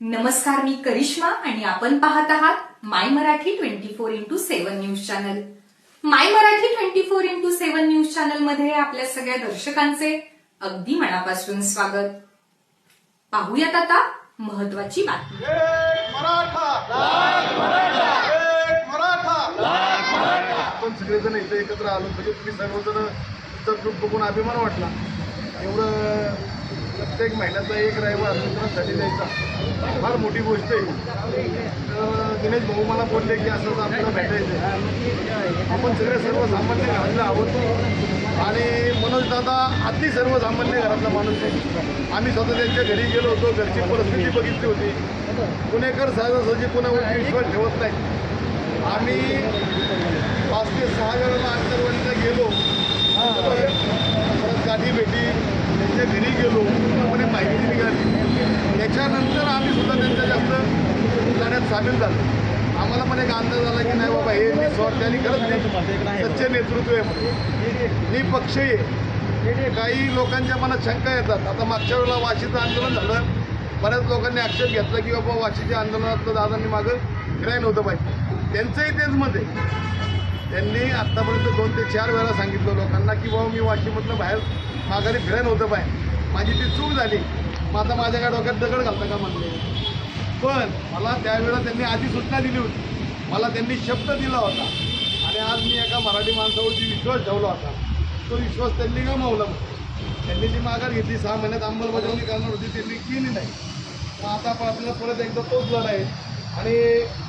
नमस्कार मी करिश्मा आणि आपण पाहत आहात my Marathi twenty four into seven news channel. My Marathi twenty four into seven news चॅनलमध्ये आपल्या सगळ्या दर्शकांचे अगदी मनापासून स्वागत. पाहूयात आता महत्वाची बातमी. एक मराठा. एक मराठा. आपण सगळेजण इथे एकत्र आलो म्हणजे तुम्ही सर्वजण ग्रुप बघून अभिमान वाटला. एवढं प्रत्येक महिन्याचा एक रविवार मित्रांसाठी द्यायचा. फार मोठी गोष्ट आहे तर दिनेश भाऊ मला बोलले की असं आपल्याला भेटायचं आहे. आपण सगळे सर्वसामान्य घरातले आहोत. आणि मनोज दादा अति सर्वसामान्य घरातला माणूस आहे. आम्ही स्वतः त्यांच्या घरी गेलो होतो. घरची परिस्थिती बघितली होती. पुणेकर सहजासहजी पुण्यावरती विश्वास ठेवत नाही. आम्ही पाच ते सहा वेळेला आंतरवणीला गेलो. परत गाठी भेटी. त्यांच्या घरी गेलो पूर्णपणे माहिती निघाली त्याच्यानंतर आम्ही सुद्धा त्यांच्या जास्त जाण्यात सामील झालो. आम्हाला पण एक अंदाज आला की नाही बाबा हे स्वार्थी खरंच नाही. सच्चे नेतृत्व आहे म्हणून. पक्ष आहे काही लोकांच्या मनात शंका येतात. आता मागच्या वेळेला वाशीचं आंदोलन झालं. बऱ्याच लोकांनी आक्षेप घेतला की बाबा वाशीच्या आंदोलनातलं दादांनी मागं ग्रहण नव्हतं पाहिजे. त्यांचंही तेच मत आहे. त्यांनी आत्तापर्यंत दोन ते चार वेळा सांगितलं लोकांना की बाबा मी वाशीमधनं बाहेर माघारी फिरायला होतं पाहिजे माझी ती चूक झाली. माझा माझ्या काय डोक्यात दगड घालता का म्हणले? पण मला त्यावेळेला त्यांनी आधी सूचना दिली होती. मला त्यांनी शब्द दिला होता. आणि आज मी एका मराठी माणसावरती विश्वास ठेवला होता. तो विश्वास त्यांनी गमावला त्यांनी जी माघार घेतली सहा महिन्यात अंमलबजावणी करणार होती त्यांनी केली नाही. मग आता आपण आपल्याला परत एकदा तोच लढाई आहे. आणि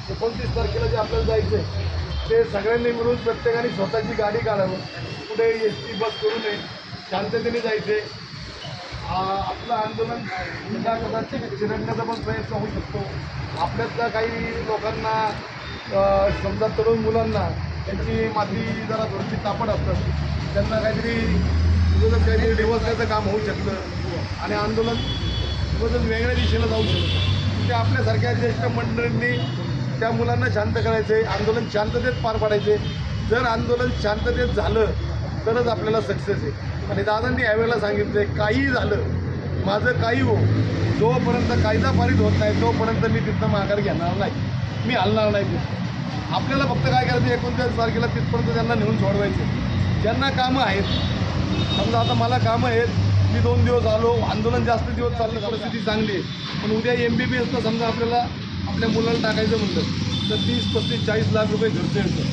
एकोणतीस तारखेला जे आपल्याला जायचं आहे ते सगळ्यांनी मिळून प्रत्येकाने स्वतःची गाडी काढावं. कुठे एस टी बस करू नये. शांततेने जायचे आपलं आंदोलन सुद्धा कदाचित चिरडण्याचा पण प्रयत्न होऊ शकतो. आपल्यातल्या काही लोकांना समजा तरुण मुलांना त्यांची माती जरा थोडीशी तापड असतात. त्यांना काहीतरी विरोधात काहीतरी डिवसण्याचं काम होऊ शकतं. आणि आंदोलन विरोधात वेगळ्या दिशेला जाऊ शकतं. की आपल्यासारख्या ज्येष्ठ मंडळींनी त्या मुलांना शांत करायचे आंदोलन शांततेत पार पाडायचे. जर आंदोलन शांततेत झालं तरच आपल्याला सक्सेस आहे. आणि दादांनी यावेळेला सांगितले काही झालं माझं काही हो. जोपर्यंत कायदा पारित होत नाही तोपर्यंत मी तिथनं माघार घेणार नाही. मी हलणार नाही तिथं. आपल्याला फक्त काय करायचं एकोणतीस तारखेला तिथपर्यंत त्यांना नेऊन सोडवायचे. ज्यांना कामं आहेत समजा आता मला कामं आहेत मी दोन दिवस आलो आंदोलन जास्त दिवस चाललं परिस्थिती चांगली आहे. पण उद्या एम बी बी एसनं समजा आपल्याला आपल्या मुलाला टाकायचं म्हणलं तर तीस पस्तीस चाळीस लाख रुपये खर्च येतो.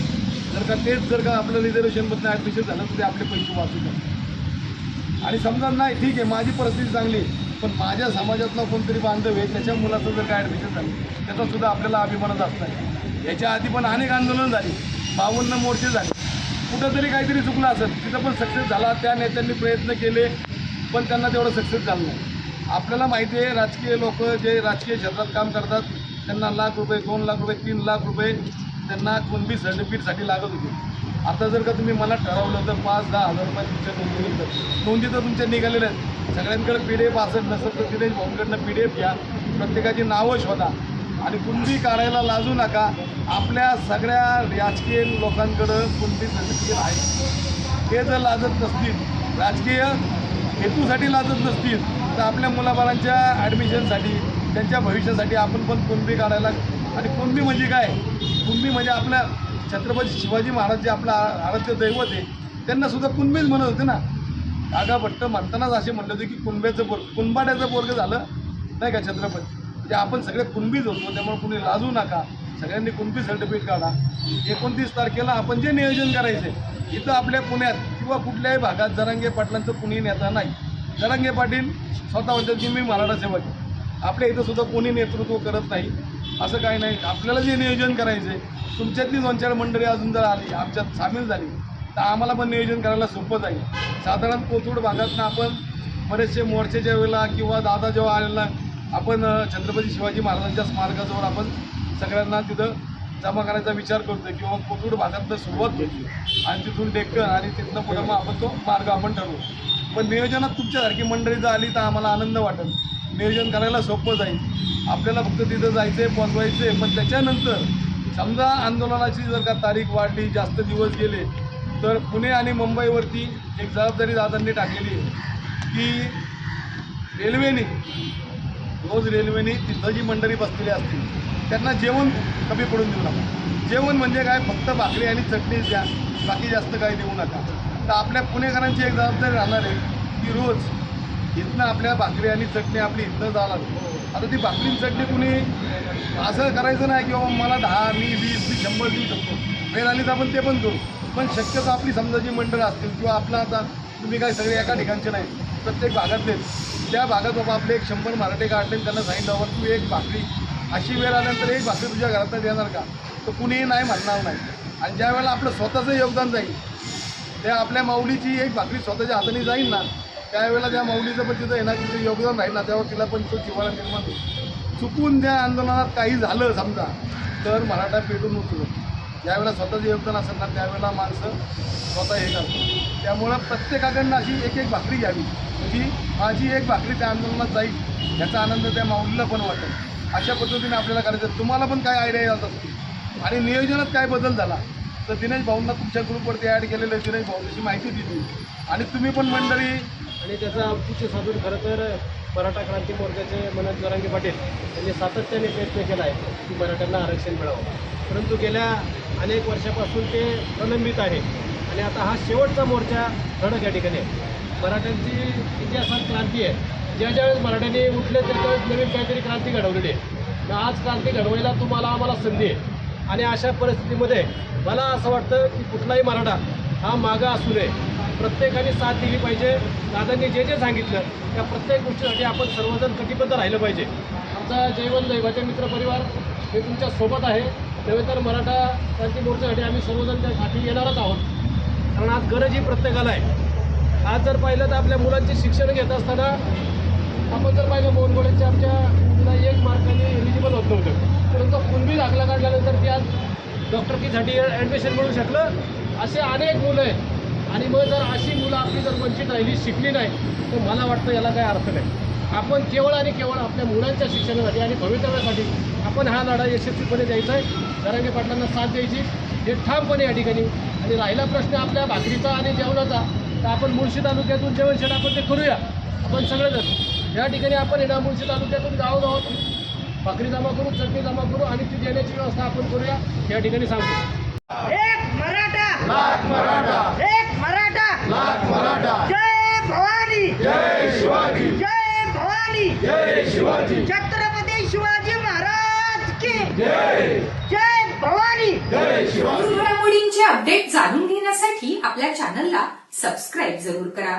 जर का तेच जर का आपलं रिझर्वेशनमधनं ॲडमिशन झालं तर ते आपले पैसे वाचू शकतात. आणि समजा नाही ठीक आहे माझी परिस्थिती चांगली आहे, पण माझ्या समाजातला कोणतरी बांधव आहे त्याच्या मुलाचं जर काय ॲडमिशन झालं त्याचा सुद्धा आपल्याला अभिमानात असणार याच्या आधी पण अनेक आंदोलन झाली बावन्न मोर्चे झाले. कुठंतरी काहीतरी चुकलं असेल तिथं पण सक्सेस झाला त्या नेत्यांनी प्रयत्न केले पण त्यांना तेवढं सक्सेस झालं नाही. आपल्याला माहिती आहे राजकीय लोक जे राजकीय क्षेत्रात काम करतात त्यांना लाख रुपये दोन लाख रुपये तीन लाख रुपये त्यांना कुणबी सर्टिफिकेटसाठी लागत होते. आता जर का तुम्ही मला ठरवलं तर पाच दहा हजार रुपये तुमच्या नोंदणी नोंदी तर तुमच्या निघालेल्या आहेत. सगळ्यांकडे पी डी एफ असेल नसेल तर दिनेश भाऊंकडनं पी डी एफ घ्या. प्रत्येकाची नावं शोधा. आणि कुणबी काढायला लाजू नका. आपल्या सगळ्या राजकीय लोकांकडं कुणबी सर्टिफिकेट आहे? ते जर लाजत नसतील राजकीय हेतूसाठी लाजत नसतील तर आपल्या मुलाबाळांच्या ॲडमिशनसाठी त्यांच्या भविष्यासाठी आपण पण कुणबी काढायला आणि कुणबी म्हणजे काय? कुणबी म्हणजे आपल्या छत्रपती शिवाजी महाराज जे आपलं आराध्य दैवत आहे त्यांना सुद्धा कुणबीच म्हणत होते ना. कागा भट्ट म्हणतानाच असे म्हणले होते की कुणब्याचं बोर कुणबाड्याचं बोर्ग झालं नाही का छत्रपती? म्हणजे आपण सगळे कुणबीच होतो त्यामुळे कुणी लाजू नका. सगळ्यांनी कुणबी सर्टिफिकेट काढा. एकोणतीस तारखेला आपण जे नियोजन करायचे इथं आपल्या पुण्यात किंवा कुठल्याही भागात जरांगे पाटलांचं कुणी नेता नाही. जरांगे पाटील स्वतः म्हणतात की मी मराठा सेवक आहे. आपल्या इथं सुद्धा कोणी नेतृत्व करत नाही. असं काही नाही. आपल्याला जे नियोजन करायचं आहे तुमच्यातली दोन चार मंडळी अजून जर आली आमच्यात सामील झाली तर आम्हाला पण नियोजन करायला सोपं जाईल. साधारण कोथरूड भागातनं आपण बरेचसे मोर्चेच्या वेळेला किंवा दादा जेव्हा आलेला आपण छत्रपती शिवाजी महाराजांच्या स्मारकाजवळ आपण सगळ्यांना तिथं जमा करायचा विचार करतोय किंवा कोथरूड भागातनं सुरुवात केली आणि तिथून डेक्कन आणि तिथनं पुढं मग आपण तो मार्ग आपण ठरवू. पण नियोजनात तुमच्यासारखी मंडळी जर आली तर आम्हाला आनंद वाटेल. नियोजन करायला सोपं जाईल. आपल्याला फक्त तिथं जायचं आहे पोचवायचं आहे पण त्याच्यानंतर समजा आंदोलनाची जर का तारीख वाढली जास्त दिवस गेले तर पुणे आणि मुंबईवरती एक जबाबदारी दादांनी टाकलेली आहे की रेल्वेने रोज रेल्वेने तिथं जी मंडळी बसलेली असतील त्यांना जेवण कमी पडून देऊ नका. जेवण म्हणजे काय? फक्त भाकरी आणि चटणीच द्या. बाकी जास्त काही देऊ नका. तर आपल्या पुणेकरांची एक जबाबदारी राहणार आहे की रोज इथनं आपल्या भाकरी आणि चटणी आपली इथनं जावं आता ती भाकरी चटणी कुणी असं करायचं नाही की बाबा मला दहा मी वीस मी शंभर देऊ शकतो. वेळ आली तर आपण ते पण करू. पण शक्यतो आपली समजा जी मंडळ असतील किंवा आपला आता तुम्ही काय सगळे एका ठिकाणचे नाही प्रत्येक भागातलेच. त्या भागात बाबा आपले एक शंभर मराठे काढले त्यांना सांगितलं बाबा तू एक भाकरी अशी वेळ आल्यानंतर एक भाकरी तुझ्या घरात येणार का? तर कुणीही नाही म्हणणार नाही. आणि ज्या वेळेला आपलं स्वतःचं योगदान जाईल त्या आपल्या माऊलीची एक भाकरी स्वतःच्या हाताने जाईल ना त्यावेळेला त्या माऊलीचं पण तिथं येणार तिचं योगदान राहील ना तेव्हा तिला पण तो जिव्हाळा निर्माण होईल. चुकून त्या आंदोलनात काही झालं समजा तर मराठा पेटून उचलो ज्यावेळेला स्वतःचं योगदान असेल ना त्यावेळेला माणसं स्वतः हे करतात. त्यामुळं प्रत्येकाकडनं अशी एक एक भाकरी घ्यावी. की माझी एक भाकरी त्या आंदोलनात जाईल याचा आनंद त्या माऊलीला पण वाटेल. अशा पद्धतीने आपल्याला करायचं तुम्हाला पण काय आयडिया येत असतील आणि नियोजनात काय बदल झाला तर दिनेश भाऊंना तुमच्या ग्रुपवरती ॲड केलेलं आहे दिनेश भाऊंची माहिती दिली. आणि तुम्ही पण मंडळी आणि त्याचा औचित्य साधून खरं तर मराठा क्रांती मोर्चाचे मनोज जरांगे पाटील यांनी सातत्याने प्रयत्न केला आहे की मराठ्यांना आरक्षण मिळावं. परंतु गेल्या अनेक वर्षापासून ते प्रलंबित आहे. आणि आता हा शेवटचा मोर्चा धडक या ठिकाणी आहे. मराठ्यांची इतिहासात क्रांती आहे. ज्या ज्यावेळेस मराठ्यांनी उठले त्यावेळेस नवीन काहीतरी क्रांती घडवलेली आहे. आज क्रांती घडवायला तुम्हाला आम्हाला संधी आहे. आणि अशा परिस्थितीमध्ये मला असं वाटतं की कुठलाही मराठा हा मागा असू नये. प्रत्येकाने साथ दिली पाहिजे. दादांनी जे जे सांगितलं त्या प्रत्येक गोष्टीसाठी आपण सर्वजण कटिबद्ध राहिलं पाहिजे. आमचा जयवंत दैवाचे मित्र परिवार हे तुमच्यासोबत आहे. नव्हे तर मराठा क्रांती मोर्चासाठी आम्ही सर्वजण त्या साठी येणारच आहोत. कारण आज गरज ही प्रत्येकाला आहे. आज जर पाहिलं तर आपल्या मुलांचे शिक्षण घेत असताना आपण जर पाहिलं मोहनगोड्यांच्या आमच्या मुलीला एक मार्काने एलिजिबल होत नव्हतं. परंतु कुणबी दाखला काढल्यानंतर ती आज डॉक्टरकीसाठी ॲडमिशन मिळू शकलं. असे अनेक मुलं आहेत. आणि मग जर अशी मुलं आपली जर वंचित राहिली शिकली नाही तर मला वाटतं याला काही अर्थ नाही. आपण केवळ आणि केवळ आपल्या मुलांच्या शिक्षणासाठी आणि भवितव्यासाठी आपण हा लढा यशस्वीपणे द्यायचा आहे. जरांगे पाटलांना साथ द्यायची. हे ठामपणे या ठिकाणी. आणि राहिला प्रश्न आपल्या भाकरीचा आणि जेवणाचा तर आपण मुळशी तालुक्यातून जेवण शेण आपण ते करूया. आपण सगळेजण. या ठिकाणी आपण येणार मुळशी तालुक्यातून गावोगावात भाकरी जमा करू चटणी जमा करू आणि ती देण्याची व्यवस्था आपण करूया. या ठिकाणी सांगतो. एक मराठा. लाख मराठा. एक मराठा. लाख मराठा. जय भवानी. जय शिवाजी. जय भवानी. जय शिवाजी. छत्रपती शिवाजी महाराज की जय. जय भवानी. जय शिवाजी. घडामोडींचे अपडेट जाणून घेण्यासाठी आपल्या चॅनलला सबस्क्राईब जरूर करा.